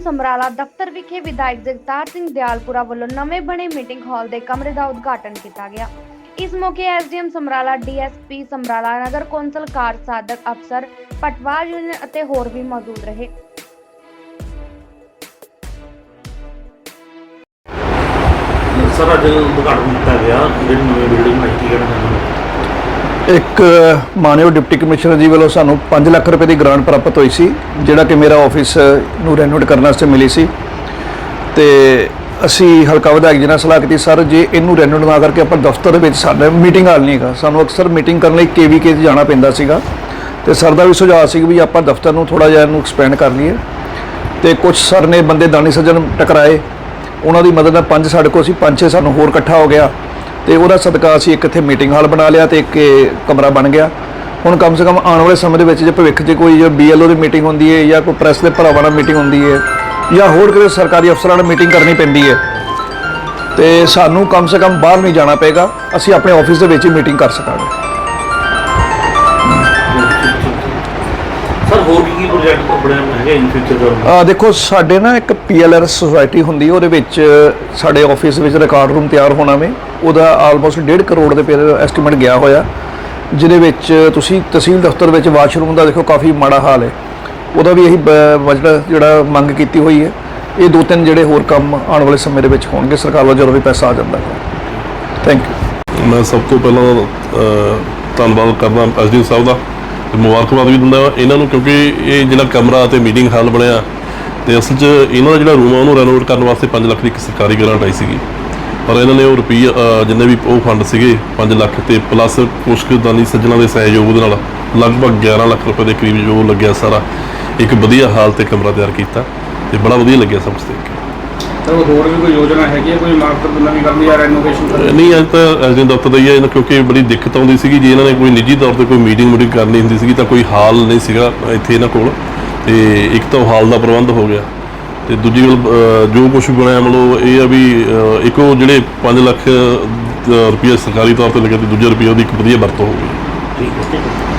ਸਮਰਾਲਾ ਦਫ਼ਤਰ ਵਿਖੇ ਵਿਧਾਇਕ ਜਗਤਾਰ ਸਿੰਘ ਦਿਆਲਪੁਰਾ ਵੱਲੋਂ ਨਵੇਂ ਬਣੇ ਮੀਟਿੰਗ ਹਾਲ ਦੇ ਕਮਰੇ ਦਾ ਉਦਘਾਟਨ ਕੀਤਾ ਗਿਆ। ਇਸ ਮੌਕੇ ਐਸਡੀਐਮ ਸਮਰਾਲਾ ਡੀਐਸਪੀ ਸਮਰਾਲਾ ਨਗਰ ਕੌਂਸਲ ਕਾਰ ਸਾਧਕ ਅਫਸਰ ਪਟਵਾਰ ਯੂਨੀਅਨ ਅਤੇ ਹੋਰ ਵੀ ਮੌਜੂਦ ਰਹੇ। ਸਰ, ਅੱਜ ਉਦਘਾਟਨ ਕੀਤਾ ਗਿਆ। ਜਿਹੜੀ ਨਵੀਂ ਬਿਲਡਿੰਗ ਬਣਾਈ, ਕੀ ਕਹਿਣਾ ਇੱਕ ਮਾਨਯੋਗ ਡਿਪਟੀ ਕਮਿਸ਼ਨਰ ਜੀ ਵੱਲੋਂ ਸਾਨੂੰ 5 ਲੱਖ ਰੁਪਏ ਦੀ ਗ੍ਰਾਂਟ ਪ੍ਰਾਪਤ ਹੋਈ ਸੀ, ਜਿਹੜਾ ਕਿ ਮੇਰਾ ਆਫਿਸ ਨੂੰ ਰੈਨੋਵੇਟ ਕਰਨ ਵਾਸਤੇ ਮਿਲੀ ਸੀ। ਤੇ ਅਸੀਂ ਹਲਕਾ ਵਿਧਾਇਕ ਜੀ ਨਾਲ ਸਲਾਹ ਕੀਤੀ, ਸਰ, ਜੇ ਇਹਨੂੰ ਰੈਨੋਵੇਟ ਨਾ ਕਰਕੇ ਆਪਾਂ ਦਫ਼ਤਰ ਦੇ ਵਿੱਚ ਸਾਡੇ ਮੀਟਿੰਗ ਹਾਲ ਨਹੀਂ ਹੈਗਾ। ਸਾਨੂੰ ਅਕਸਰ ਮੀਟਿੰਗ ਕਰਨ ਲਈ ਕੇਵੀਕੇ 'ਚ ਜਾਣਾ ਪੈਂਦਾ ਸੀਗਾ। ਤੇ ਸਰ ਦਾ ਵੀ ਸੁਝਾਅ ਸੀ ਵੀ ਆਪਾਂ ਦਫ਼ਤਰ ਨੂੰ ਥੋੜਾ ਜਿਹਾ ਇਹਨੂੰ ਐਕਸਪੈਂਡ ਕਰ ਲਈਏ। ਤੇ ਕੁਝ ਸਰ ਨੇ ਬੰਦੇ ਦਾਨੀ ਸੱਜਣ ਟਕਰਾਏ। ਉਹਨਾਂ ਦੀ ਮਦਦ ਨਾਲ ਪੰਜ ਸਾਡੇ ਕੋਲ ਸੀ, ਪੰਜ ਛੇ ਸਾਨੂੰ ਹੋਰ ਇਕੱਠਾ ਹੋ ਗਿਆ। ਤੇ ਉਹਦਾ ਸਦਕਾ ਅਸੀਂ ਇੱਕ ਇੱਥੇ ਮੀਟਿੰਗ ਹਾਲ ਬਣਾ ਲਿਆ ਤੇ ਇੱਕ ਕਮਰਾ ਬਣ ਗਿਆ। ਹੁਣ ਕਮ ਸੇ ਕਮ ਆਉਣ ਵਾਲੇ ਸਮੇਂ ਦੇ ਵਿੱਚ ਜੇ ਭਵਿੱਖ 'ਚ ਕੋਈ ਜੋ ਬੀਐਲਓ ਦੀ ਮੀਟਿੰਗ ਹੁੰਦੀ ਹੈ ਜਾਂ ਕੋਈ ਪ੍ਰੈਸ ਦੇ ਭਰਾਵਾਂ ਨਾਲ ਮੀਟਿੰਗ ਹੁੰਦੀ ਹੈ ਜਾਂ ਹੋਰ ਕਿਸੇ ਸਰਕਾਰੀ ਅਫਸਰਾਂ ਨਾਲ ਮੀਟਿੰਗ ਕਰਨੀ ਪੈਂਦੀ ਹੈ ਤੇ ਸਾਨੂੰ ਕਮ ਸੇ ਕਮ ਬਾਹਰ ਨਹੀਂ ਜਾਣਾ ਪਏਗਾ। ਅਸੀਂ ਆਪਣੇ ਆਫਿਸ ਦੇ ਵਿੱਚ ਹੀ ਮੀਟਿੰਗ ਕਰ ਸਕਾਂਗੇ। ਪ੍ਰੋਜੈਕਟ ਆਪਣੇ ਹੈਗੇ ਇਨ ਫਿਊਚਰ ਦਾ ਆ ਦੇਖੋ ਸਾਡੇ ਨਾ ਇੱਕ ਪੀਐਲਆਰ ਸੁਸਾਇਟੀ ਹੁੰਦੀ ਹੈ ਉਹਦੇ ਵਿੱਚ ਸਾਡੇ ਆਫਿਸ ਵਿੱਚ ਰਿਕਾਰਡ ਰੂਮ ਤਿਆਰ ਹੋਣਾ ਵੇ। ਉਹਦਾ ਆਲਮੋਸਟ 1.5 ਕਰੋੜ ਦੇ ਪੇ ਐਸਟੀਮੇਟ ਗਿਆ ਹੋਇਆ। ਜਿਹਦੇ ਵਿੱਚ ਤੁਸੀਂ ਤਹਿਸੀਲ ਦਫ਼ਤਰ ਵਿੱਚ ਵਾਸ਼ਰੂਮ ਦਾ ਦੇਖੋ ਕਾਫੀ ਮਾੜਾ ਹਾਲ ਹੈ। ਉਹਦਾ ਵੀ ਇਹੀ ਬਜਟ ਜਿਹੜਾ ਮੰਗ ਕੀਤੀ ਹੋਈ ਹੈ। ਇਹ ਦੋ ਤਿੰਨ ਜਿਹੜੇ ਹੋਰ ਕੰਮ ਆਉਣ ਵਾਲੇ ਸਮੇਂ ਦੇ ਵਿੱਚ ਹੋਣਗੇ। ਸਰਕਾਰ ਵੱਲੋਂ ਜਦੋਂ ਵੀ ਪੈਸਾ ਆ ਜਾਂਦਾ। ਹੈ ਥੈਂਕ ਯੂ ਮੈਂ ਸਭ ਤੋਂ ਪਹਿਲਾਂ ਧੰਨਵਾਦ ਕਰਦਾ ਐਸਡੀ ਸਾਹਿਬ ਦਾ। ਤੇ ਮੁਬਾਰਕਬਾਦ ਵੀ ਦਿੰਦਾ ਇਹਨਾਂ ਨੂੰ ਕਿਉਂਕਿ ਇਹ ਜਿਹੜਾ ਕਮਰਾ ਤੇ ਮੀਟਿੰਗ ਹਾਲ ਬਣਿਆ, ਤੇ ਅਸਲ 'ਚ ਇਹਨਾਂ ਦਾ ਜਿਹੜਾ ਰੂਮ ਆ, ਉਹਨੂੰ ਰੈਨੋਵੇਟ ਕਰਨ ਵਾਸਤੇ 5 ਲੱਖ ਦੀ ਇੱਕ ਸਰਕਾਰੀ ਗ੍ਰਾਂਟ ਆਈ ਸੀਗੀ। ਪਰ ਇਹਨਾਂ ਨੇ ਉਹ ਰੁਪਈਆ ਜਿੰਨੇ ਵੀ ਉਹ ਫੰਡ ਸੀਗੇ 5 ਲੱਖ ਤੇ ਪਲੱਸ ਕੁਛ ਕੁ ਸੱਜਣਾ ਦੇ ਸਹਿਯੋਗ ਦੇ ਨਾਲ ਲਗਭਗ 11 ਲੱਖ ਰੁਪਏ ਦੇ ਕਰੀਬ ਜੋ ਲੱਗਿਆ ਸਾਰਾ, ਇੱਕ ਵਧੀਆ ਹਾਲ ਤੇ ਕਮਰਾ ਤਿਆਰ ਕੀਤਾ, ਤੇ ਬੜਾ ਵਧੀਆ ਲੱਗਿਆ ਸਭ ਕੁਛ ਦੇਖ ਕੇ। ਤਾਂ ਹੋਰ ਵੀ ਕੋਈ ਯੋਜਨਾ ਹੈਗੀ ਹੈ? ਕੋਈ ਮਾਰਕੀਟ ਨਵੀਂ ਕਰਨੀ ਜਾਂ ਰੈਨੋਵੇਸ਼ਨ ਕਰਨੀ? ਨਹੀਂ ਅੱਜ ਤਾਂ ਐਸਡੀਐਮ ਦਫ਼ਤਰ ਦਾ ਹੀ ਹੈ ਇਹਨਾਂ- ਕਿਉਂਕਿ ਬੜੀ ਦਿੱਕਤ ਆਉਂਦੀ ਸੀਗੀ। ਜੇ ਇਹਨਾਂ ਨੇ ਕੋਈ ਨਿੱਜੀ ਤੌਰ ਤੇ ਕੋਈ ਮੀਟਿੰਗ ਮੀਟਿੰਗ ਕਰਨੀ ਹੁੰਦੀ ਸੀਗੀ ਤਾਂ ਕੋਈ ਹਾਲ ਨਹੀਂ ਸੀਗਾ ਇੱਥੇ ਇਹਨਾਂ ਕੋਲ। ਤੇ ਇੱਕ ਤਾਂ ਹਾਲ ਦਾ ਪ੍ਰਬੰਧ ਹੋ ਗਿਆ। ਤੇ ਦੂਜੀ ਗੱਲ ਜੋ ਕੁਝ ਬਣਾਇਆ ਮਤਲਬ ਇਹ ਆ ਵੀ ਇੱਕ ਜਿਹੜੇ 5 ਲੱਖ ਰੁਪਏ ਸਰਕਾਰੀ ਤੌਰ ਤੇ ਲੱਗੇ ਤੇ ਦੂਜੇ ਰੁਪਏ ਉਹਦੀ ਇੱਕ ਵਧੀਆ ਵਰਤੋਂ ਹੋ ਗਈ। ਠੀਕ ਹੈ।